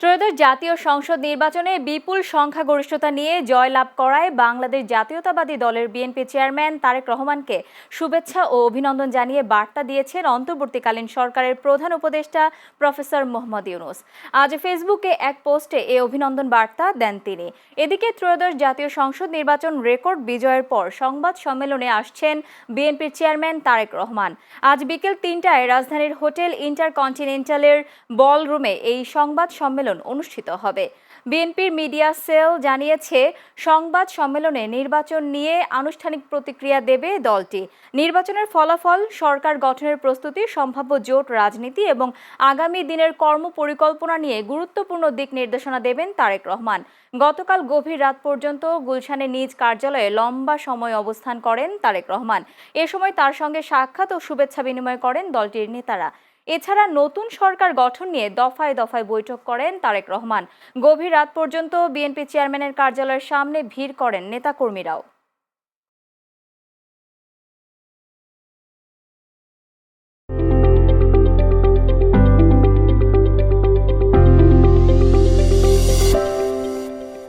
ত্রয়োদশ জাতীয় সংসদ নির্বাচনে বিপুল সংখ্যাগরিষ্ঠতা নিয়ে জয়লাভ করায় বাংলাদেশ জাতীয়তাবাদী দলের বিএনপি চেয়ারম্যান তারেক রহমানকে শুভেচ্ছা ও অভিনন্দন জানিয়ে বার্তা দিয়েছেন অন্তর্বর্তীকালীন সরকারের প্রধান উপদেষ্টা প্রফেসর মোহাম্মদ ইউনুস। আজ ফেসবুকে এক পোস্টে এ অভিনন্দন বার্তা দেন তিনি। এদিকে ত্রয়োদশ জাতীয় সংসদ নির্বাচন রেকর্ড বিজয়ের পর সংবাদ সম্মেলনে আসছেন বিএনপির চেয়ারম্যান তারেক রহমান। আজ বিকেল তিনটায় রাজধানীর হোটেল ইন্টারকন্টিনেন্টালের বলরুমে এই সংবাদ সম্মেলন অনুষ্ঠিত হবে। বিএনপির মিডিয়া সেল জানিয়েছে, সংবাদ সম্মেলনে নির্বাচন নিয়ে আনুষ্ঠানিক প্রতিক্রিয়া দেবে দলটি। নির্বাচনের ফলাফল, সরকার গঠনের প্রস্তুতি, সম্ভাব্য জোট রাজনীতি এবং আগামী দিনের কর্ম পরিকল্পনা নিয়ে গুরুত্বপূর্ণ দিক নির্দেশনা দেবেন তারেক রহমান। গতকাল গভীর রাত পর্যন্ত গুলশানের নিজ কার্যালয়ে লম্বা সময় অবস্থান করেন তারেক রহমান। এ সময় তার সঙ্গে সাক্ষাৎ ও শুভেচ্ছা বিনিময় করেন দলটির নেতারা। এছাড়া নতুন সরকার গঠন নিয়ে দফায় দফায় বৈঠক করেন তারেক রহমান। গভীর রাত পর্যন্ত বিএনপি চেয়ারম্যানের কার্যালয়ের সামনে ভিড় করেন নেতাকর্মীরাও।